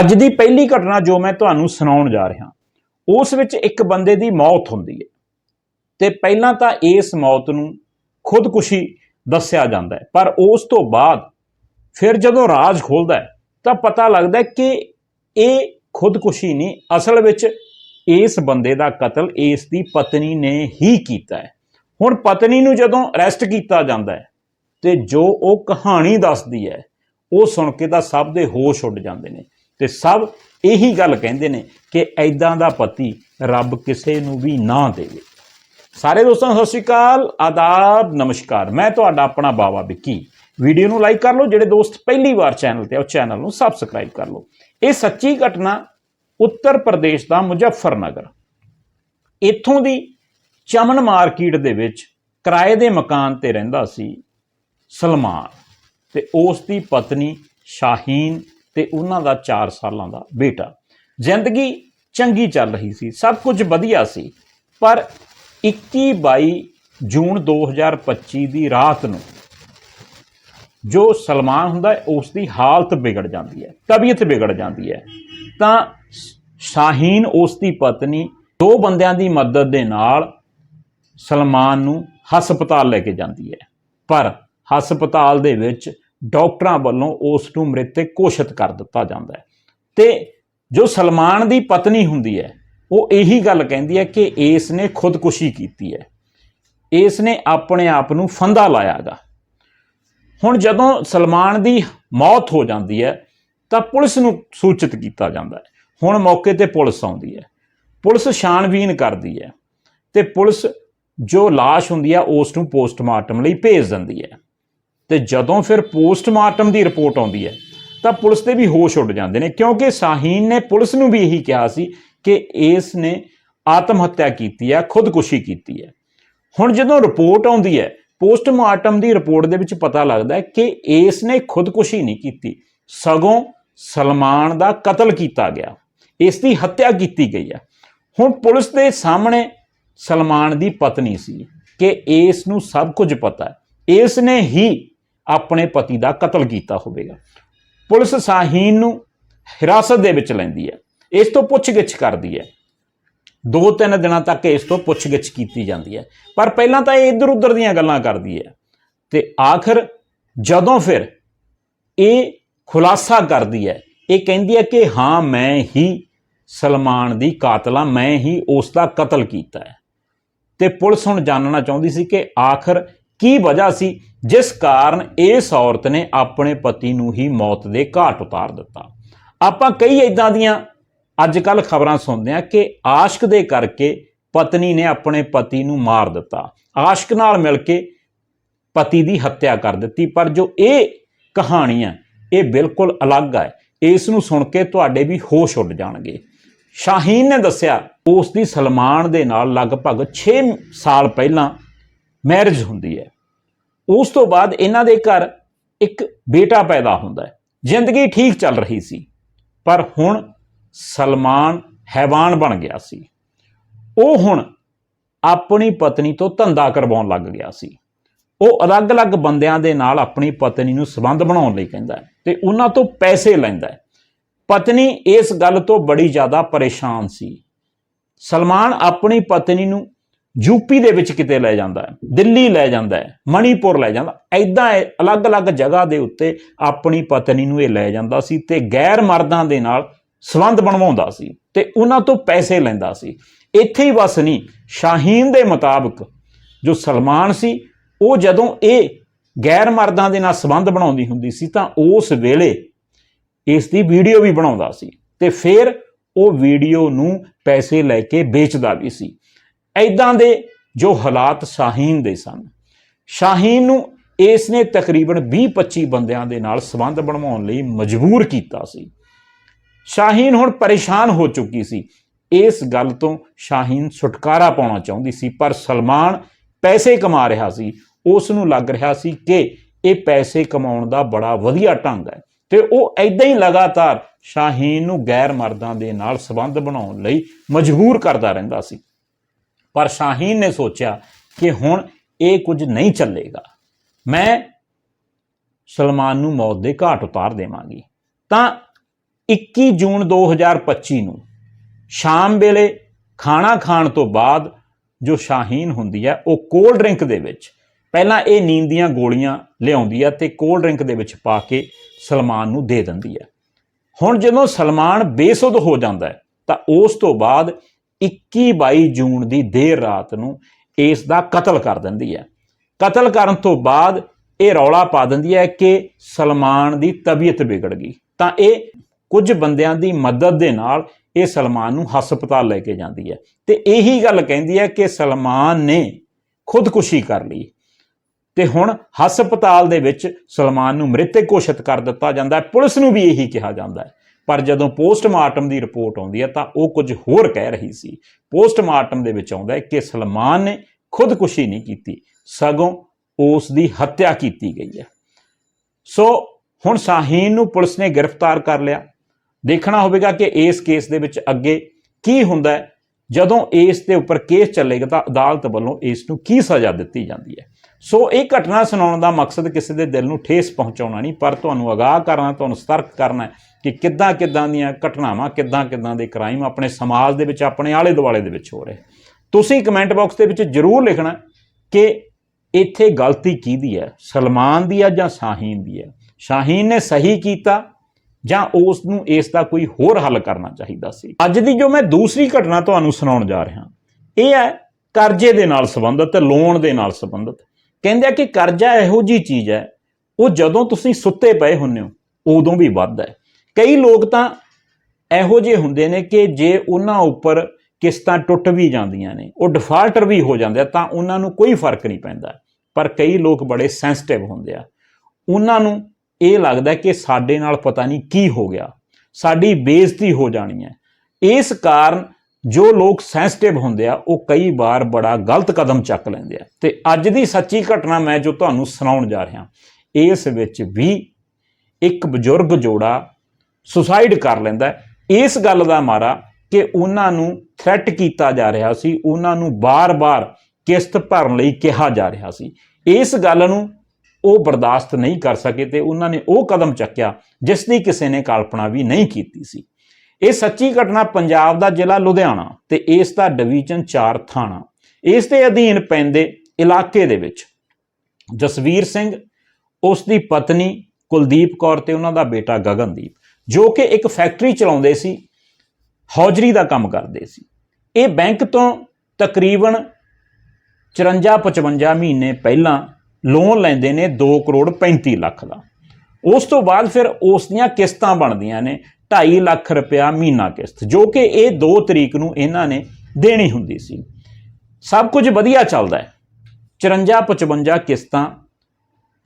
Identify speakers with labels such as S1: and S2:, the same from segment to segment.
S1: ਅੱਜ ਦੀ ਪਹਿਲੀ ਘਟਨਾ ਜੋ ਮੈਂ ਤੁਹਾਨੂੰ ਸੁਣਾਉਣ ਜਾ ਰਿਹਾ, ਉਸ ਵਿੱਚ ਇੱਕ ਬੰਦੇ ਦੀ ਮੌਤ ਹੁੰਦੀ ਹੈ। ਤੇ ਪਹਿਲਾਂ ਤਾਂ ਇਸ ਮੌਤ ਨੂੰ ਖੁਦਕੁਸ਼ੀ ਦੱਸਿਆ ਜਾਂਦਾ ਹੈ। ਪਰ ਉਸ ਤੋਂ ਬਾਅਦ ਫਿਰ ਜਦੋਂ ਰਾਜ ਖੋਲਦਾ ਹੈ, ਤਾਂ ਪਤਾ ਲੱਗਦਾ ਹੈ ਕਿ ਇਹ ਖੁਦਕੁਸ਼ੀ ਨਹੀਂ, ਅਸਲ ਵਿੱਚ ਇਸ ਬੰਦੇ ਦਾ ਕਤਲ ਇਸ ਦੀ ਪਤਨੀ ਨੇ ਹੀ ਕੀਤਾ ਹੈ। ਹੁਣ ਪਤਨੀ ਨੂੰ ਜਦੋਂ ਅਰੈਸਟ ਕੀਤਾ ਜਾਂਦਾ ਹੈ, ਤੇ ਜੋ ਉਹ ਕਹਾਣੀ ਦੱਸਦੀ ਹੈ, ਉਹ ਸੁਣ ਕੇ ਤਾਂ ਸਭ ਦੇ ਹੋਸ਼ ਉੱਡ ਜਾਂਦੇ ਨੇ। ਤੇ ਸਭ ਇਹੀ ਗੱਲ ਕਹਿੰਦੇ ਨੇ ਕਿ ਐਦਾਂ ਦਾ ਪਤੀ ਰੱਬ ਕਿਸੇ ਨੂੰ ਵੀ ਨਾ ਦੇਵੇ। ਸਾਰੇ ਦੋਸਤਾਂ ਨੂੰ ਸਤਿ ਸ਼੍ਰੀ ਅਕਾਲ, ਆਦਾਬ, ਨਮਸਕਾਰ। ਮੈਂ ਤੁਹਾਡਾ ਆਪਣਾ ਬਾਵਾ ਵਿੱਕੀ। ਵੀਡੀਓ ਨੂੰ ਲਾਈਕ ਕਰ ਲਓ, ਜਿਹੜੇ ਦੋਸਤ ਪਹਿਲੀ ਵਾਰ ਚੈਨਲ ਤੇ ਆ, ਉਹ ਚੈਨਲ ਨੂੰ ਸਬਸਕ੍ਰਾਈਬ ਕਰ ਲਓ। ਇਹ ਸੱਚੀ ਘਟਨਾ ਉੱਤਰ ਪ੍ਰਦੇਸ਼ ਦਾ ਮੁਜ਼ੱਫਰਨਗਰ। ਇੱਥੋਂ ਦੀ ਚਮਨ ਮਾਰਕੀਟ ਦੇ ਵਿੱਚ ਕਿਰਾਏ ਦੇ ਮਕਾਨ ਤੇ ਰਹਿੰਦਾ ਸੀ ਸਲਮਾਨ ਤੇ ਉਸ ਦੀ ਪਤਨੀ ਸ਼ਾਹੀਨ ਤੇ ਉਹਨਾਂ ਦਾ 4 ਸਾਲਾਂ ਦਾ ਬੇਟਾ। ਜ਼ਿੰਦਗੀ ਚੰਗੀ ਚੱਲ ਰਹੀ ਸੀ, ਸਭ ਕੁਝ ਵਧੀਆ ਸੀ, ਪਰ 21 22 ਜੂਨ 2025 ਦੀ ਰਾਤ ਨੂੰ ਜੋ ਸਲਮਾਨ ਹੁੰਦਾ ਹੈ ਉਸ ਦੀ ਹਾਲਤ ਵਿਗੜ ਜਾਂਦੀ ਹੈ, ਤਬੀਅਤ ਵਿਗੜ ਜਾਂਦੀ ਹੈ। ਤਾਂ ਸ਼ਾਹੀਨ ਉਸ ਦੀ ਪਤਨੀ ਦੋ ਬੰਦਿਆਂ ਦੀ ਮਦਦ ਦੇ ਨਾਲ ਸਲਮਾਨ ਨੂੰ ਹਸਪਤਾਲ ਲੈ ਕੇ ਜਾਂਦੀ ਹੈ। ਪਰ ਹਸਪਤਾਲ ਦੇ ਵਿੱਚ ਡਾਕਟਰਾਂ ਵੱਲੋਂ ਉਸ ਨੂੰ ਮ੍ਰਿਤਕ ਘੋਸ਼ਿਤ ਕਰ ਦਿੱਤਾ ਜਾਂਦਾ ਹੈ। ਤੇ ਜੋ ਸਲਮਾਨ ਦੀ ਪਤਨੀ ਹੁੰਦੀ ਹੈ, ਉਹ ਇਹੀ ਗੱਲ ਕਹਿੰਦੀ ਹੈ ਕਿ ਇਸ ਨੇ ਖੁਦਕੁਸ਼ੀ ਕੀਤੀ ਹੈ। ਇਸ ਨੇ ਆਪਣੇ ਆਪ ਨੂੰ ਫੰਦਾ ਲਾਇਆਗਾ ਹੁਣ ਜਦੋਂ ਸਲਮਾਨ ਦੀ ਮੌਤ ਹੋ ਜਾਂਦੀ ਹੈ, ਤਾਂ ਪੁਲਿਸ ਨੂੰ ਸੂਚਿਤ ਕੀਤਾ ਜਾਂਦਾ ਹੈ। ਹੁਣ ਮੌਕੇ ਤੇ ਪੁਲਿਸ ਆਉਂਦੀ ਹੈ। ਪੁਲਿਸ ਛਾਣਬੀਨ ਕਰਦੀ ਹੈ ਤੇ ਪੁਲਿਸ ਜੋ লাশ ਹੁੰਦੀ ਹੈ, ਉਸ ਨੂੰ ਪੋਸਟਮਾਰਟਮ ਲਈ ਭੇਜ ਦਿੰਦੀ ਹੈ। ਤੇ ਜਦੋਂ ਫਿਰ ਪੋਸਟਮਾਰਟਮ ਦੀ ਰਿਪੋਰਟ ਆਉਂਦੀ ਹੈ, ਤਾਂ ਪੁਲਿਸ ਦੇ ਵੀ ਹੋਸ਼ ਉੱਡ ਜਾਂਦੇ ਨੇ, ਕਿਉਂਕਿ ਸਾਹੀਨ ਨੇ ਪੁਲਿਸ ਨੂੰ ਵੀ ਇਹੀ ਕਿਹਾ ਸੀ ਕਿ ਇਸ ਨੇ ਆਤਮ ਹੱਤਿਆ ਕੀਤੀ ਹੈ, ਖੁਦਕੁਸ਼ੀ ਕੀਤੀ ਹੈ। ਹੁਣ ਜਦੋਂ ਰਿਪੋਰਟ ਆਉਂਦੀ ਹੈ, ਪੋਸਟਮਾਰਟਮ ਦੀ ਰਿਪੋਰਟ ਦੇ ਵਿੱਚ ਪਤਾ ਲੱਗਦਾ ਹੈ ਕਿ ਇਸ ਨੇ ਖੁਦਕੁਸ਼ੀ ਨਹੀਂ ਕੀਤੀ, ਸਗੋਂ ਸਲਮਾਨ ਦਾ ਕਤਲ ਕੀਤਾ ਗਿਆ, ਇਸ ਦੀ ਹੱਤਿਆ ਕੀਤੀ ਗਈ ਹੈ। ਹੁਣ ਪੁਲਿਸ ਦੇ ਸਾਹਮਣੇ ਸਲਮਾਨ ਦੀ ਪਤਨੀ ਸੀ, ਕਿ ਇਸ ਨੂੰ ਸਭ ਕੁਝ ਪਤਾ ਹੈ, ਇਸ ਨੇ ਹੀ ਆਪਣੇ ਪਤੀ ਦਾ ਕਤਲ ਕੀਤਾ ਹੋਵੇਗਾ। ਪੁਲਿਸ ਸਾਹੀਨ ਨੂੰ ਹਿਰਾਸਤ ਦੇ ਵਿੱਚ ਲੈਂਦੀ ਹੈ। ਇਸ ਤੋਂ ਪੁੱਛਗਿੱਛ ਕਰਦੀ ਹੈ। ਦੋ ਤਿੰਨ ਦਿਨਾਂ ਤੱਕ ਇਸ ਤੋਂ ਪੁੱਛਗਿੱਛ ਕੀਤੀ ਜਾਂਦੀ ਹੈ। ਪਰ ਪਹਿਲਾਂ ਤਾਂ ਇਹ ਇੱਧਰ ਉੱਧਰ ਦੀਆਂ ਗੱਲਾਂ ਕਰਦੀ ਹੈ। ਤੇ ਆਖਰ ਜਦੋਂ ਫਿਰ ਇਹ ਖੁਲਾਸਾ ਕਰਦੀ ਹੈ, ਇਹ ਕਹਿੰਦੀ ਹੈ ਕਿ ਹਾਂ, ਮੈਂ ਹੀ ਸਲਮਾਨ ਦੀ ਕਾਤਲ ਮੈਂ ਹੀ ਉਸ ਦਾ ਕਤਲ ਕੀਤਾ ਹੈ। ਤੇ ਪੁਲਿਸ ਹੁਣ ਜਾਣਨਾ ਚਾਹੁੰਦੀ ਸੀ ਕਿ ਆਖਰ ਕੀ ਵਜ੍ਹਾ ਸੀ? ਜਿਸ ਕਾਰਨ ਇਸ ਔਰਤ ਨੇ ਆਪਣੇ ਪਤੀ ਨੂੰ ਹੀ ਮੌਤ ਦੇ ਘਾਟ ਉਤਾਰ ਦਿੱਤਾ। ਆਪਾਂ ਕਈ ਇਦਾਂ ਦੀਆਂ ਅੱਜ ਕੱਲ ਖਬਰਾਂ ਸੁਣਦੇ ਆ ਕਿ ਆਸ਼ਕ ਦੇ ਕਰਕੇ ਪਤਨੀ ਨੇ ਆਪਣੇ ਪਤੀ ਨੂੰ ਮਾਰ ਦਿੱਤਾ। ਆਸ਼ਕ ਨਾਲ ਮਿਲ ਕੇ ਪਤੀ ਦੀ ਹੱਤਿਆ ਕਰ ਦਿੱਤੀ। ਪਰ ਜੋ ਇਹ ਕਹਾਣੀ ਹੈ, ਇਹ ਬਿਲਕੁਲ ਅਲੱਗ ਹੈ। ਇਸ ਨੂੰ ਸੁਣ ਕੇ ਤੁਹਾਡੇ ਵੀ ਹੋਸ਼ ਉੱਡ ਜਾਣਗੇ। ਸ਼ਾਹੀਨ ਨੇ ਦੱਸਿਆ, ਉਸ ਦੀ ਸਲਮਾਨ ਦੇ ਨਾਲ ਲਗਭਗ 6 ਸਾਲ ਪਹਿਲਾਂ ਮੈਰਿਜ ਹੁੰਦੀ ਹੈ। ਉਸ ਤੋਂ ਬਾਅਦ ਇਹਨਾਂ ਦੇ ਘਰ ਇੱਕ ਬੇਟਾ ਪੈਦਾ ਹੁੰਦਾ ਹੈ। ਜ਼ਿੰਦਗੀ ਠੀਕ ਚੱਲ ਰਹੀ ਸੀ, ਪਰ ਹੁਣ ਸਲਮਾਨ ਹੈਵਾਨ ਬਣ ਗਿਆ ਸੀ। ਉਹ ਹੁਣ ਆਪਣੀ ਪਤਨੀ ਤੋਂ ਧੰਦਾ ਕਰਵਾਉਣ ਲੱਗ ਗਿਆ ਸੀ। ਉਹ ਅਲੱਗ-ਅਲੱਗ ਬੰਦਿਆਂ ਦੇ ਨਾਲ ਆਪਣੀ ਪਤਨੀ ਨੂੰ ਸਬੰਧ ਬਣਾਉਣ ਲਈ ਕਹਿੰਦਾ ਹੈ ਤੇ ਉਹਨਾਂ ਤੋਂ ਪੈਸੇ ਲੈਂਦਾ ਹੈ। ਪਤਨੀ ਇਸ ਗੱਲ ਤੋਂ ਬੜੀ ਜ਼ਿਆਦਾ ਪਰੇਸ਼ਾਨ ਸੀ। ਸਲਮਾਨ ਆਪਣੀ ਪਤਨੀ ਨੂੰ ਯੂਪੀ ਦੇ ਵਿੱਚ ਕਿਤੇ ਲੈ ਜਾਂਦਾ ਹੈ, ਦਿੱਲੀ ਲੈ ਜਾਂਦਾ ਹੈ, ਮਣੀਪੁਰ ਲੈ ਜਾਂਦਾ ਐਦਾਂ ਅਲੱਗ-ਅਲੱਗ ਜਗ੍ਹਾ ਦੇ ਉੱਤੇ ਆਪਣੀ ਪਤਨੀ ਨੂੰ ਇਹ ਲੈ ਜਾਂਦਾ ਸੀ ਤੇ ਗੈਰ ਮਰਦਾਂ ਦੇ ਨਾਲ ਸਬੰਧ ਬਣਵਾਉਂਦਾ ਸੀ ਤੇ ਉਹਨਾਂ ਤੋਂ ਪੈਸੇ ਲੈਂਦਾ ਸੀ। ਇੱਥੇ ਹੀ ਬਸ ਨਹੀਂ, ਸ਼ਾਹੀਨ ਦੇ ਮੁਤਾਬਕ ਜੋ ਸਲਮਾਨ ਸੀ, ਉਹ ਜਦੋਂ ਇਹ ਗੈਰ ਮਰਦਾਂ ਦੇ ਨਾਲ ਸਬੰਧ ਬਣਾਉਂਦੀ ਹੁੰਦੀ ਸੀ ਤਾਂ ਉਸ ਵੇਲੇ ਇਸ ਦੀ ਵੀਡੀਓ ਵੀ ਬਣਾਉਂਦਾ ਸੀ ਤੇ ਫਿਰ ਉਹ ਵੀਡੀਓ ਨੂੰ ਪੈਸੇ ਲੈ ਕੇ ਵੇਚਦਾ ਵੀ ਸੀ। ਐਦਾਂ ਦੇ ਜੋ ਹਾਲਾਤ ਸ਼ਾਹੀਨ ਦੇ ਸਨ। ਸ਼ਾਹੀਨ ਨੂੰ ਇਸ ਨੇ ਤਕਰੀਬਨ 20-25 ਬੰਦਿਆਂ ਦੇ ਨਾਲ ਸਬੰਧ ਬਣਵਾਉਣ ਲਈ ਮਜਬੂਰ ਕੀਤਾ ਸੀ। ਸ਼ਾਹੀਨ ਹੁਣ ਪਰੇਸ਼ਾਨ ਹੋ ਚੁੱਕੀ ਸੀ। ਇਸ ਗੱਲ ਤੋਂ ਸ਼ਾਹੀਨ ਛੁਟਕਾਰਾ ਪਾਉਣਾ ਚਾਹੁੰਦੀ ਸੀ, ਪਰ ਸਲਮਾਨ ਪੈਸੇ ਕਮਾ ਰਿਹਾ ਸੀ। ਉਸ ਨੂੰ ਲੱਗ ਰਿਹਾ ਸੀ ਕਿ ਇਹ ਪੈਸੇ ਕਮਾਉਣ ਦਾ ਬੜਾ ਵਧੀਆ ਢੰਗ ਹੈ ਤੇ ਉਹ ਐਦਾਂ ਹੀ ਲਗਾਤਾਰ ਸ਼ਾਹੀਨ ਨੂੰ ਗੈਰ ਮਰਦਾਂ ਦੇ ਨਾਲ ਸਬੰਧ ਬਣਾਉਣ ਲਈ ਮਜਬੂਰ ਕਰਦਾ ਰਹਿੰਦਾ ਸੀ। ਪਰ ਸ਼ਾਹੀਨ ਨੇ ਸੋਚਿਆ ਕਿ ਹੁਣ ਇਹ ਕੁਝ ਨਹੀਂ ਚੱਲੇਗਾ। ਮੈਂ ਸਲਮਾਨ ਨੂੰ ਮੌਤ ਦੇ ਘਾਟ ਉਤਾਰ ਦੇਵਾਂਗੀ। ਤਾਂ 21 ਜੂਨ 2025 ਨੂੰ ਸ਼ਾਮ ਵੇਲੇ ਖਾਣਾ ਖਾਣ ਤੋਂ ਬਾਅਦ ਜੋ ਸ਼ਾਹੀਨ ਹੁੰਦੀ ਹੈ, ਉਹ ਕੋਲਡ ਡਰਿੰਕ ਦੇ ਵਿੱਚ ਪਹਿਲਾਂ ਇਹ ਨੀਂਦ ਦੀਆਂ ਗੋਲੀਆਂ ਲਿਆਉਂਦੀ ਹੈ ਤੇ ਕੋਲਡ ਡਰਿੰਕ ਦੇ ਵਿੱਚ ਪਾ ਕੇ ਸਲਮਾਨ ਨੂੰ ਦੇ ਦਿੰਦੀ ਹੈ। ਹੁਣ ਜਦੋਂ ਸਲਮਾਨ ਬੇਸੁੱਧ ਹੋ ਜਾਂਦਾ ਹੈ, ਤਾਂ ਉਸ ਤੋਂ ਬਾਅਦ 21 22 ਜੂਨ ਦੀ ਦੇਰ ਰਾਤ ਨੂੰ ਇਸ ਦਾ ਕਤਲ ਕਰ ਦਿੰਦੀ ਹੈ। ਕਤਲ ਕਰਨ ਤੋਂ ਬਾਅਦ ਇਹ ਰੌਲਾ ਪਾ ਦਿੰਦੀ ਹੈ ਕਿ ਸਲਮਾਨ ਦੀ ਤਬੀਅਤ ਵਿਗੜ ਗਈ। ਤਾਂ ਇਹ ਕੁਝ ਬੰਦਿਆਂ ਦੀ ਮਦਦ ਦੇ ਨਾਲ ਇਹ ਸਲਮਾਨ ਨੂੰ ਹਸਪਤਾਲ ਲੈ ਕੇ ਜਾਂਦੀ ਹੈ। ਤੇ ਇਹੀ ਗੱਲ ਕਹਿੰਦੀ ਹੈ ਕਿ ਸਲਮਾਨ ਨੇ ਖੁਦਕੁਸ਼ੀ ਕਰ ਲਈ। ਤੇ ਹੁਣ ਹਸਪਤਾਲ ਦੇ ਵਿੱਚ ਸਲਮਾਨ ਨੂੰ ਮ੍ਰਿਤਕ ਘੋਸ਼ਿਤ ਕਰ ਦਿੱਤਾ ਜਾਂਦਾ ਹੈ। ਪੁਲਿਸ ਨੂੰ ਵੀ ਇਹੀ ਕਿਹਾ ਜਾਂਦਾ ਹੈ। ਪਰ ਜਦੋਂ ਪੋਸਟਮਾਰਟਮ ਦੀ ਰਿਪੋਰਟ ਆਉਂਦੀ ਹੈ ਤਾਂ ਉਹ ਕੁਝ ਹੋਰ ਕਹਿ ਰਹੀ ਸੀ। ਪੋਸਟਮਾਰਟਮ ਦੇ ਵਿੱਚ ਆਉਂਦਾ ਹੈ ਕਿ ਸਲਮਾਨ ਨੇ ਖੁਦਕੁਸ਼ੀ ਨਹੀਂ ਕੀਤੀ, ਸਗੋਂ ਉਸ ਦੀ ਹੱਤਿਆ ਕੀਤੀ ਗਈ ਹੈ। ਸੋ ਹੁਣ ਸ਼ਾਹੀਨ ਨੂੰ ਪੁਲਿਸ ਨੇ ਗ੍ਰਿਫਤਾਰ ਕਰ ਲਿਆ। ਦੇਖਣਾ ਹੋਵੇਗਾ ਕਿ ਇਸ ਕੇਸ ਦੇ ਵਿੱਚ ਅੱਗੇ ਕੀ ਹੁੰਦਾ ਹੈ। ਜਦੋਂ ਇਸ ਦੇ ਉੱਪਰ ਕੇਸ ਚੱਲੇਗਾ ਤਾਂ ਅਦਾਲਤ ਵੱਲੋਂ ਇਸ ਨੂੰ ਕੀ ਸਜ਼ਾ ਦਿੱਤੀ ਜਾਂਦੀ ਹੈ? ਸੋ ਇਹ ਘਟਨਾ ਸੁਣਾਉਣ ਦਾ ਮਕਸਦ ਕਿਸੇ ਦੇ ਦਿਲ ਨੂੰ ਠੇਸ ਪਹੁੰਚਾਉਣਾ ਨਹੀਂ, ਪਰ ਤੁਹਾਨੂੰ ਅਗਾਹ ਕਰਨਾ, ਤੁਹਾਨੂੰ ਸਤਰਕ ਕਰਨਾ ਕਿ ਕਿੱਦਾਂ ਕਿੱਦਾਂ ਦੀਆਂ ਘਟਨਾਵਾਂ, ਕਿੱਦਾਂ ਕਿੱਦਾਂ ਦੇ ਕ੍ਰਾਈਮ ਆਪਣੇ ਸਮਾਜ ਦੇ ਵਿੱਚ, ਆਪਣੇ ਆਲੇ ਦੁਆਲੇ ਦੇ ਵਿੱਚ ਹੋ ਰਹੇ ਤੁਸੀਂ ਕਮੈਂਟ ਬਾਕਸ ਦੇ ਵਿੱਚ ਜਰੂਰ ਲਿਖਣਾ ਕਿ ਇੱਥੇ ਗਲਤੀ ਕਿਹਦੀ ਹੈ? ਸਲਮਾਨ ਦੀ ਹੈ ਜਾਂ ਸ਼ਾਹੀਨ ਦੀ ਹੈ? ਸ਼ਾਹੀਨ ਨੇ ਸਹੀ ਕੀਤਾ ਜਾਂ ਉਸ ਨੂੰ ਇਸ ਦਾ ਕੋਈ ਹੋਰ ਹੱਲ ਕਰਨਾ ਚਾਹੀਦਾ ਸੀ? ਅੱਜ ਦੀ ਜੋ ਮੈਂ ਦੂਸਰੀ ਘਟਨਾ ਤੁਹਾਨੂੰ ਸੁਣਾਉਣ ਜਾ ਰਿਹਾ, ਇਹ ਹੈ ਕਰਜ਼ੇ ਦੇ ਨਾਲ ਸੰਬੰਧਿਤ ਲੋਨ ਦੇ ਨਾਲ ਸੰਬੰਧਿਤ। ਕਹਿੰਦੇ ਆ ਕਿ ਕਰਜ਼ਾ ਇਹੋ ਜੀ ਚੀਜ਼ ਹੈ, ਉਹ ਜਦੋਂ ਤੁਸੀਂ ਸੁੱਤੇ ਪਏ ਹੁੰਨੇ ਹੋ, ਉਦੋਂ ਵੀ ਵੱਧਦਾ ਹੈ। ਕਈ ਲੋਕ ਤਾਂ ਇਹੋ ਜਿਹੇ ਹੁੰਦੇ ਨੇ ਕਿ ਜੇ ਉਹਨਾਂ ਉੱਪਰ ਕਿਸ਼ਤਾਂ ਟੁੱਟ ਵੀ ਜਾਂਦੀਆਂ ਨੇ, ਉਹ ਡਿਫਾਲਟਰ ਵੀ ਹੋ ਜਾਂਦੇ ਆ, ਤਾਂ ਉਹਨਾਂ ਨੂੰ ਕੋਈ ਫ਼ਰਕ ਨਹੀਂ ਪੈਂਦਾ। ਪਰ ਕਈ ਲੋਕ ਬੜੇ ਸੈਂਸਿਟਿਵ ਹੁੰਦੇ ਆ। ਉਹਨਾਂ ਨੂੰ ਇਹ ਲੱਗਦਾ ਕਿ ਸਾਡੇ ਨਾਲ ਪਤਾ ਨਹੀਂ ਕੀ ਹੋ ਗਿਆ, ਸਾਡੀ ਬੇਇੱਜ਼ਤੀ ਹੋ ਜਾਣੀ ਹੈ। ਇਸ ਕਾਰਨ ਜੋ ਲੋਕ ਸੈਂਸਿਟਿਵ ਹੁੰਦੇ ਆ, ਉਹ ਕਈ ਵਾਰ ਬੜਾ ਗਲਤ ਕਦਮ ਚੱਕ ਲੈਂਦੇ ਆ। ਤੇ ਅੱਜ ਦੀ ਸੱਚੀ ਘਟਨਾ ਮੈਂ ਜੋ ਤੁਹਾਨੂੰ ਸੁਣਾਉਣ ਜਾ ਰਿਹਾ, ਇਸ ਵਿੱਚ ਵੀ ਇੱਕ ਬਜ਼ੁਰਗ ਜੋੜਾ ਸੁਸਾਈਡ ਕਰ ਲੈਂਦਾ ਇਸ ਗੱਲ ਦਾ ਮਾਰਾ ਕਿ ਉਹਨਾਂ ਨੂੰ ਥ੍ਰੈਟ ਕੀਤਾ ਜਾ ਰਿਹਾ ਸੀ, ਉਹਨਾਂ ਨੂੰ ਬਾਰ-ਬਾਰ ਕਿਸ਼ਤ ਭਰਨ ਲਈ ਕਿਹਾ ਜਾ ਰਿਹਾ ਸੀ। ਇਸ ਗੱਲ ਨੂੰ ਉਹ ਬਰਦਾਸ਼ਤ ਨਹੀਂ ਕਰ ਸਕੇ ਤੇ ਉਹਨਾਂ ਨੇ ਉਹ ਕਦਮ ਚੱਕਿਆ, ਜਿਸ ਦੀ ਕਿਸੇ ਨੇ ਕਲਪਨਾ ਵੀ ਨਹੀਂ ਕੀਤੀ ਸੀ। ਇਹ ਸੱਚੀ ਘਟਨਾ ਪੰਜਾਬ ਦਾ ਜ਼ਿਲ੍ਹਾ ਲੁਧਿਆਣਾ ਤੇ ਇਸ ਦਾ ਡਿਵੀਜ਼ਨ 4 ਥਾਣਾ। ਇਸ ਦੇ ਅਧੀਨ ਪੈਂਦੇ ਇਲਾਕੇ ਦੇ ਵਿੱਚ। ਜਸਵੀਰ ਸਿੰਘ, ਉਸ ਦੀ ਪਤਨੀ ਕੁਲਦੀਪ ਕੌਰ ਤੇ ਉਹਨਾਂ ਦਾ ਬੇਟਾ ਗਗਨਦੀਪ, ਜੋ ਕਿ ਇੱਕ ਫੈਕਟਰੀ ਚਲਾਉਂਦੇ ਸੀ, ਹੌਜਰੀ ਦਾ ਕੰਮ ਕਰਦੇ ਸੀ। ਇਹ ਬੈਂਕ ਤੋਂ ਤਕਰੀਬਨ 54-55 ਮਹੀਨੇ ਪਹਿਲਾਂ ਲੋਨ ਲੈਂਦੇ ਨੇ 2 ਕਰੋੜ 35 ਲੱਖ ਦਾ। ਉਸ ਤੋਂ ਬਾਅਦ ਫਿਰ ਉਸ ਦੀਆਂ ਕਿਸ਼ਤਾਂ ਬਣਦੀਆਂ ਨੇ 2.5 ਲੱਖ ਰੁਪਇਆ ਮਹੀਨਾ ਕਿਸ਼ਤ, ਜੋ ਕਿ ਇਹ 2 ਤਰੀਕ ਨੂੰ ਇਹਨਾਂ ਨੇ ਦੇਣੀ ਹੁੰਦੀ ਸੀ। ਸਭ ਕੁਝ ਵਧੀਆ ਚੱਲਦਾ ਹੈ। 54 55 ਕਿਸ਼ਤਾਂ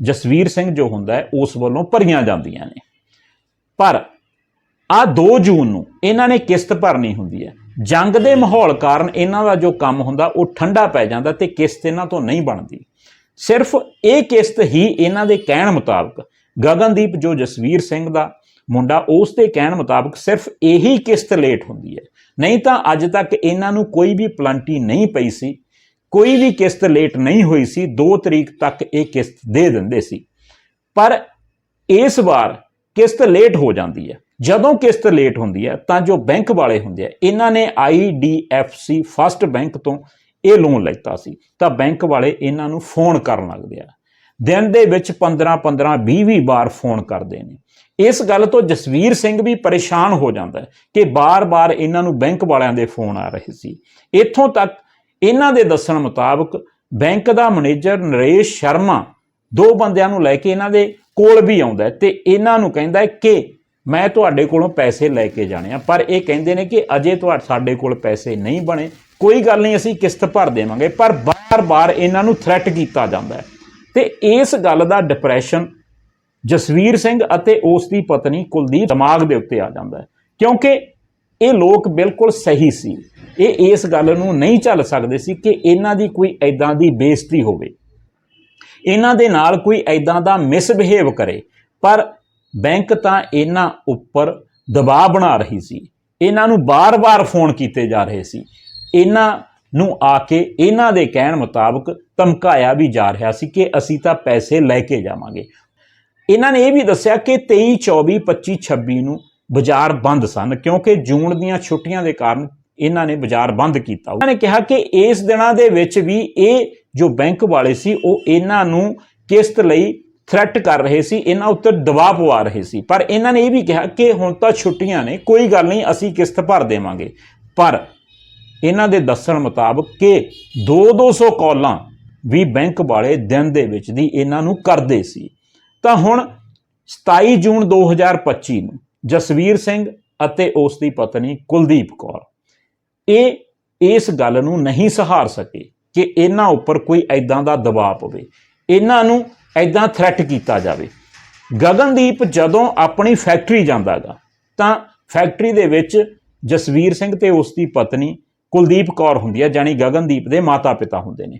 S1: ਜਸਵੀਰ ਸਿੰਘ ਜੋ ਹੁੰਦਾ ਹੈ, ਉਸ ਵੱਲੋਂ ਭਰੀਆਂ ਜਾਂਦੀਆਂ ਨੇ। ਪਰ ਆ 2 ਜੂਨ ਨੂੰ ਇਹਨਾਂ ਨੇ ਕਿਸ਼ਤ ਭਰਨੀ ਹੁੰਦੀ ਹੈ। ਜੰਗ ਦੇ ਮਾਹੌਲ ਕਾਰਨ ਇਹਨਾਂ ਦਾ ਜੋ ਕੰਮ ਹੁੰਦਾ, ਉਹ ਠੰਡਾ ਪੈ ਜਾਂਦਾ ਤੇ ਕਿਸ਼ਤ ਇਹਨਾਂ ਤੋਂ ਨਹੀਂ ਬਣਦੀ। ਸਿਰਫ ਇਹ ਕਿਸ਼ਤ ਹੀ ਇਹਨਾਂ ਦੇ ਕਹਿਣ ਮੁਤਾਬਕ ਗਗਨਦੀਪ ਜੋ ਜਸਵੀਰ ਸਿੰਘ ਦਾ ਮੁੰਡਾ ਉਸ ਦੇ ਕਹਿਣ ਮੁਤਾਬਕ ਸਿਰਫ ਇਹੀ ਕਿਸ਼ਤ ਲੇਟ ਹੁੰਦੀ ਹੈ। ਨਹੀਂ ਤਾਂ ਅੱਜ ਤੱਕ ਇਹਨਾਂ ਨੂੰ ਕੋਈ ਵੀ ਪਲੰਟੀ ਨਹੀਂ ਪਈ ਸੀ, ਕੋਈ ਵੀ ਕਿਸ਼ਤ ਲੇਟ ਨਹੀਂ ਹੋਈ ਸੀ 2 ਤਰੀਕ ਤੱਕ ਇਹ ਕਿਸ਼ਤ ਦੇ ਦਿੰਦੇ ਸੀ। ਪਰ ਇਸ ਵਾਰ ਕਿਸ਼ਤ ਲੇਟ ਹੋ ਜਾਂਦੀ ਹੈ। ਜਦੋਂ ਕਿਸ਼ਤ ਲੇਟ ਹੁੰਦੀ ਹੈ, ਤਾਂ ਜੋ ਬੈਂਕ ਵਾਲੇ ਹੁੰਦੇ ਆ, ਇਹਨਾਂ ਨੇ IDFC ਫਸਟ ਬੈਂਕ ਤੋਂ ਇਹ ਲੋਨ ਲੈਤਾ ਸੀ। ਤਾਂ ਬੈਂਕ ਵਾਲੇ ਇਹਨਾਂ ਨੂੰ ਫੋਨ ਕਰਨ ਲੱਗਦੇ ਆ। ਦਿਨ ਦੇ ਵਿੱਚ 15 15 20 20 ਵਾਰ ਫੋਨ ਕਰਦੇ ਨੇ। ਇਸ ਗੱਲ ਤੋਂ ਜਸਵੀਰ ਸਿੰਘ ਵੀ ਪਰੇਸ਼ਾਨ ਹੋ ਜਾਂਦਾ ਹੈ ਕਿ ਬਾਰ-ਬਾਰ ਇਹਨਾਂ ਨੂੰ ਬੈਂਕ ਵਾਲਿਆਂ ਦੇ ਫੋਨ ਆ ਰਹੇ ਸੀ। ਇੱਥੋਂ ਤੱਕ ਇਹਨਾਂ ਦੇ ਦੱਸਣ ਮੁਤਾਬਕ ਬੈਂਕ ਦਾ ਮੈਨੇਜਰ ਨਰੇਸ਼ ਸ਼ਰਮਾ ਦੋ ਬੰਦਿਆਂ ਨੂੰ ਲੈ ਕੇ ਇਹਨਾਂ ਦੇ ਕੋਲ ਵੀ ਆਉਂਦਾ ਹੈ ਤੇ ਇਹਨਾਂ ਨੂੰ ਕਹਿੰਦਾ ਕਿ ਮੈਂ ਤੁਹਾਡੇ ਕੋਲੋਂ ਪੈਸੇ ਲੈ ਕੇ ਜਾਣੇ ਆ, ਪਰ ਇਹ ਕਹਿੰਦੇ ਨੇ ਕਿ ਅਜੇ ਤੁਹਾਡੇ ਸਾਡੇ ਕੋਲ ਪੈਸੇ ਨਹੀਂ ਬਣੇ। ਕੋਈ ਗੱਲ ਨਹੀਂ, ਅਸੀਂ ਕਿਸ਼ਤ ਭਰ ਦੇਵਾਂਗੇ, ਪਰ ਬਾਰ-ਬਾਰ ਇਹਨਾਂ ਨੂੰ ਥ੍ਰੈਟ ਕੀਤਾ ਜਾਂਦਾ ਹੈ। ਤੇ ਇਸ ਗੱਲ ਦਾ ਡਿਪਰੈਸ਼ਨ ਜਸਵੀਰ ਸਿੰਘ ਅਤੇ ਉਸ ਦੀ ਪਤਨੀ ਕੁਲਦੀਪ ਦਿਮਾਗ ਦੇ ਉੱਤੇ ਆ ਜਾਂਦਾ ਹੈ। ਕਿਉਂਕਿ ਇਹ ਲੋਕ ਬਿਲਕੁਲ ਸਹੀ ਸੀ। ਇਹ ਇਸ ਗੱਲ ਨੂੰ ਨਹੀਂ ਝੱਲ ਸਕਦੇ ਸੀ ਕਿ ਇਹਨਾਂ ਦੀ ਕੋਈ ਐਦਾਂ ਦੀ ਬੇਇੱਜ਼ਤੀ ਹੋਵੇ। ਇਹਨਾਂ ਦੇ ਨਾਲ ਕੋਈ ਐਦਾਂ ਦਾ ਮਿਸਬਿਹੇਵ ਕਰੇ। ਪਰ ਬੈਂਕ ਤਾਂ ਇਹਨਾਂ ਉੱਪਰ ਦਬਾਅ ਬਣਾ ਰਹੀ ਸੀ। ਇਹਨਾਂ ਨੂੰ ਬਾਰ-ਬਾਰ ਫੋਨ ਕੀਤੇ ਜਾ ਰਹੇ ਸੀ। ਇਹਨਾਂ ਨੂੰ ਆ ਕੇ ਇਹਨਾਂ ਦੇ ਕਹਿਣ ਮੁਤਾਬਕ ਧਮਕਾਇਆ ਵੀ ਜਾ ਰਿਹਾ ਸੀ ਕਿ ਅਸੀਂ ਤਾਂ ਪੈਸੇ ਲੈ ਕੇ ਜਾਵਾਂਗੇ। ਇਹਨਾਂ ਨੇ ਇਹ ਵੀ ਦੱਸਿਆ ਕਿ 23 24 25 26 ਨੂੰ ਬਾਜ਼ਾਰ ਬੰਦ ਸਨ, ਕਿਉਂਕਿ ਜੂਨ ਦੀਆਂ ਛੁੱਟੀਆਂ ਦੇ ਕਾਰਨ ਇਹਨਾਂ ਨੇ ਬਾਜ਼ਾਰ ਬੰਦ ਕੀਤਾ। ਉਹਨਾਂ ਨੇ ਕਿਹਾ ਕਿ ਇਸ ਦਿਨਾਂ ਦੇ ਵਿੱਚ ਵੀ ਇਹ ਜੋ ਬੈਂਕ ਵਾਲੇ ਸੀ, ਉਹ ਇਹਨਾਂ ਨੂੰ ਕਿਸ਼ਤ ਲਈ ਥ੍ਰੈਟ ਕਰ ਰਹੇ ਸੀ, ਇਹਨਾਂ ਉੱਤੇ ਦਬਾਅ ਪਵਾ ਰਹੇ ਸੀ। ਪਰ ਇਹਨਾਂ ਨੇ ਇਹ ਵੀ ਕਿਹਾ ਕਿ ਹੁਣ ਤਾਂ ਛੁੱਟੀਆਂ ਨੇ, ਕੋਈ ਗੱਲ ਨਹੀਂ, ਅਸੀਂ ਕਿਸ਼ਤ ਭਰ ਦੇਵਾਂਗੇ। ਪਰ ਇਹਨਾਂ ਦੇ ਦੱਸਣ ਮੁਤਾਬਕ ਕਿ 2-200 ਕਾਲਾਂ ਵੀ ਬੈਂਕ ਵਾਲੇ ਦਿਨ ਦੇ ਵਿੱਚ ਦੀ ਇਹਨਾਂ ਨੂੰ ਕਰਦੇ ਸੀ। ਤਾਂ ਹੁਣ 27 ਜੂਨ 2025 ਨੂੰ ਜਸਵੀਰ ਸਿੰਘ ਅਤੇ ਉਸ ਦੀ ਪਤਨੀ ਕੁਲਦੀਪ ਕੌਰ ਇਹ ਇਸ ਗੱਲ ਨੂੰ ਨਹੀਂ ਸਹਾਰ ਸਕੇ ਕਿ ਇਹਨਾਂ ਉੱਪਰ ਕੋਈ ਐਦਾਂ ਦਾ ਦਬਾਅ ਪਵੇ। ਇਹਨਾਂ ਨੂੰ ਐਦਾਂ ਥ੍ਰੈਟ ਕੀਤਾ ਜਾਵੇ। ਗਗਨਦੀਪ ਜਦੋਂ ਆਪਣੀ ਫੈਕਟਰੀ ਜਾਂਦਾਗਾ, ਤਾਂ ਫੈਕਟਰੀ ਦੇ ਵਿੱਚ ਜਸਵੀਰ ਸਿੰਘ ਤੇ ਉਸ ਦੀ ਪਤਨੀ ਕੁਲਦੀਪ ਕੌਰ ਹੁੰਦੀ ਹੈ ਜਾਨੀ ਗਗਨਦੀਪ ਦੇ ਮਾਤਾ-ਪਿਤਾ ਹੁੰਦੇ ਨੇ।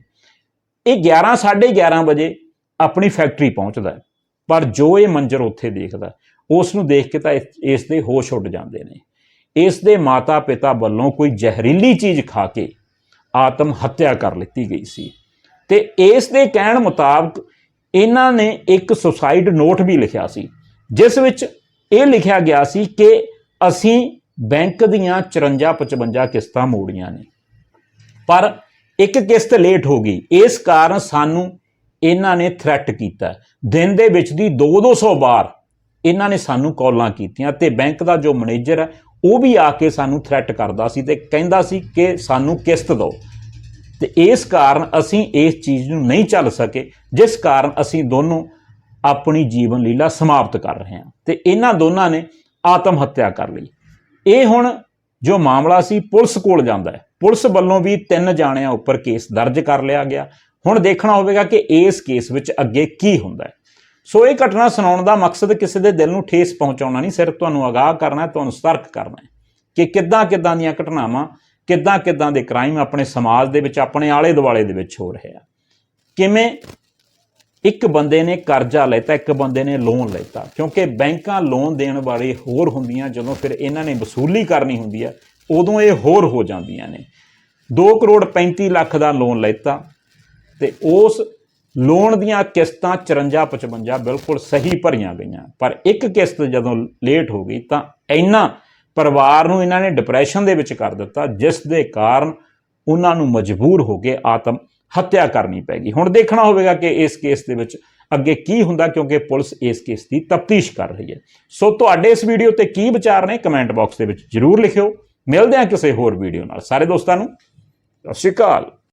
S1: ਇਹ 11 11:30 ਵਜੇ ਆਪਣੀ ਫੈਕਟਰੀ ਪਹੁੰਚਦਾ ਹੈ। ਪਰ ਜੋ ਇਹ ਮੰਜ਼ਰ ਉੱਥੇ ਦੇਖਦਾ ਉਸ ਨੂੰ ਦੇਖ ਕੇ ਤਾਂ ਇਸ- ਦੇ ਹੋਸ਼ ਉੱਡ ਜਾਂਦੇ ਨੇ। ਇਸ ਦੇ ਮਾਤਾ-ਪਿਤਾ ਵੱਲੋਂ ਕੋਈ ਜ਼ਹਿਰੀਲੀ ਚੀਜ਼ ਖਾ ਕੇ ਆਤਮ ਹੱਤਿਆ ਕਰ ਲਿੱਤੀ ਗਈ ਸੀ। ਤੇ ਇਸ ਦੇ ਕਹਿਣ ਮੁਤਾਬਕ ਇਹਨਾਂ ਨੇ ਇੱਕ ਸੁਸਾਈਡ ਨੋਟ ਵੀ ਲਿਖਿਆ ਸੀ, ਜਿਸ ਵਿੱਚ ਇਹ ਲਿਖਿਆ ਗਿਆ ਸੀ ਕਿ ਅਸੀਂ ਬੈਂਕ ਦੀਆਂ 54 55 ਕਿਸ਼ਤਾਂ ਮੋੜੀਆਂ ਨੇ। ਪਰ ਇੱਕ ਕਿਸ਼ਤ ਲੇਟ ਹੋ ਗਈ। ਇਸ ਕਾਰਨ ਸਾਨੂੰ ਇਹਨਾਂ ਨੇ ਥ੍ਰੈਟ ਕੀਤਾ। ਦਿਨ ਦੇ ਵਿੱਚ ਦੀ 2-200 ਵਾਰ ਇਹਨਾਂ ਨੇ ਸਾਨੂੰ ਕਾਲਾਂ ਕੀਤੀਆਂ ਤੇ ਬੈਂਕ ਦਾ ਜੋ ਮੈਨੇਜਰ ਹੈ, ਉਹ ਵੀ ਆ ਕੇ ਸਾਨੂੰ ਥ੍ਰੈਟ ਕਰਦਾ ਸੀ ਤੇ ਕਹਿੰਦਾ ਸੀ ਕਿ ਸਾਨੂੰ ਕਿਸ਼ਤ ਦਿਓ। ਤੇ ਇਸ ਕਾਰਨ ਅਸੀਂ ਇਸ ਚੀਜ਼ ਨੂੰ ਨਹੀਂ ਚੱਲ ਸਕੇ, ਜਿਸ ਕਾਰਨ ਅਸੀਂ ਦੋਨੋਂ ਆਪਣੀ ਜੀਵਨ ਲੀਲਾ ਸਮਾਪਤ ਕਰ ਰਹੇ ਹਾਂ। ਤੇ ਇਹਨਾਂ ਦੋਨਾਂ ਨੇ ਆਤਮ ਹੱਤਿਆ ਕਰ ਲਈ। ਇਹ ਹੁਣ ਜੋ ਮਾਮਲਾ ਸੀ, ਪੁਲਿਸ ਕੋਲ ਜਾਂਦਾ ਹੈ। ਪੁਲਿਸ ਵੱਲੋਂ ਵੀ ਤਿੰਨ ਜਾਣਿਆਂ ਉੱਪਰ ਕੇਸ ਦਰਜ ਕਰ ਲਿਆ ਗਿਆ। ਹੁਣ ਦੇਖਣਾ ਹੋਵੇਗਾ ਕਿ ਇਸ ਕੇਸ ਵਿੱਚ ਅੱਗੇ ਕੀ ਹੁੰਦਾ ਹੈ। ਸੋ ਇਹ ਘਟਨਾ ਸੁਣਾਉਣ ਦਾ ਮਕਸਦ ਕਿਸੇ ਦੇ ਦਿਲ ਨੂੰ ਠੇਸ ਪਹੁੰਚਾਉਣਾ ਨਹੀਂ, ਸਿਰਫ ਤੁਹਾਨੂੰ ਅਗਾਹ ਕਰਨਾ ਹੈ, ਤੁਹਾਨੂੰ ਸਤਰਕ ਕਰਨਾ ਹੈ ਕਿ ਕਿੱਦਾਂ ਕਿੱਦਾਂ ਦੀਆਂ ਘਟਨਾਵਾਂ, ਕਿੱਦਾਂ ਕਿੱਦਾਂ ਦੇ ਕ੍ਰਾਈਮ ਆਪਣੇ ਸਮਾਜ ਦੇ ਵਿੱਚ, ਆਪਣੇ ਆਲੇ ਦੁਆਲੇ ਦੇ ਵਿੱਚ ਹੋ ਰਹੇ ਆ। ਕਿਵੇਂ ਇੱਕ ਬੰਦੇ ਨੇ ਕਰਜ਼ਾ ਲੈਤਾ, ਇੱਕ ਬੰਦੇ ਨੇ ਲੋਨ ਲੈਤਾ, ਕਿਉਂਕਿ ਬੈਂਕਾਂ ਲੋਨ ਦੇਣ ਵਾਲੇ ਹੋਰ ਹੁੰਦੀਆਂ, ਜਦੋਂ ਫਿਰ ਇਹਨਾਂ ਨੇ ਵਸੂਲੀ ਕਰਨੀ ਹੁੰਦੀ ਹੈ ਉਦੋਂ ਇਹ ਹੋਰ ਹੋ ਜਾਂਦੀਆਂ ਨੇ। 2 ਕਰੋੜ 35 ਲੱਖ ਦਾ ਲੋਨ ਲੈਤਾ ਤੇ ਉਸ ਲੋਨ ਦੀਆਂ ਕਿਸ਼ਤਾਂ 54 55 ਬਿਲਕੁਲ ਸਹੀ ਭਰੀਆਂ ਗਈਆਂ। ਪਰ ਇੱਕ ਕਿਸ਼ਤ ਜਦੋਂ ਲੇਟ ਹੋ ਗਈ ਤਾਂ ਇੰਨਾ ਪਰਿਵਾਰ ਨੂੰ ਇਹਨਾਂ ਨੇ ਡਿਪਰੈਸ਼ਨ ਦੇ ਵਿੱਚ ਕਰ ਦਿੱਤਾ, ਜਿਸ ਦੇ ਕਾਰਨ ਉਹਨਾਂ ਨੂੰ ਮਜਬੂਰ ਹੋ ਕੇ ਆਤਮ ਹੱਤਿਆ ਕਰਨੀ ਪੈ ਗਈ। ਹੁਣ ਦੇਖਣਾ ਹੋਵੇਗਾ ਕਿ ਇਸ ਕੇਸ ਦੇ ਵਿੱਚ ਅੱਗੇ ਕੀ ਹੁੰਦਾ, ਕਿਉਂਕਿ ਪੁਲਿਸ ਇਸ ਕੇਸ ਦੀ ਤਫਤੀਸ਼ ਕਰ ਰਹੀ ਹੈ। ਸੋ ਤੁਹਾਡੇ ਇਸ ਵੀਡੀਓ ਤੇ ਕੀ ਵਿਚਾਰ ਨੇ ਕਮੈਂਟ ਬਾਕਸ ਦੇ ਵਿੱਚ ਜਰੂਰ ਲਿਖਿਓ। ਮਿਲਦੇ ਹਾਂ ਕਿਸੇ ਹੋਰ ਵੀਡੀਓ ਨਾਲ। ਸਾਰੇ ਦੋਸਤਾਂ ਨੂੰ ਸਤਿ ਸ਼੍ਰੀ ਅਕਾਲ।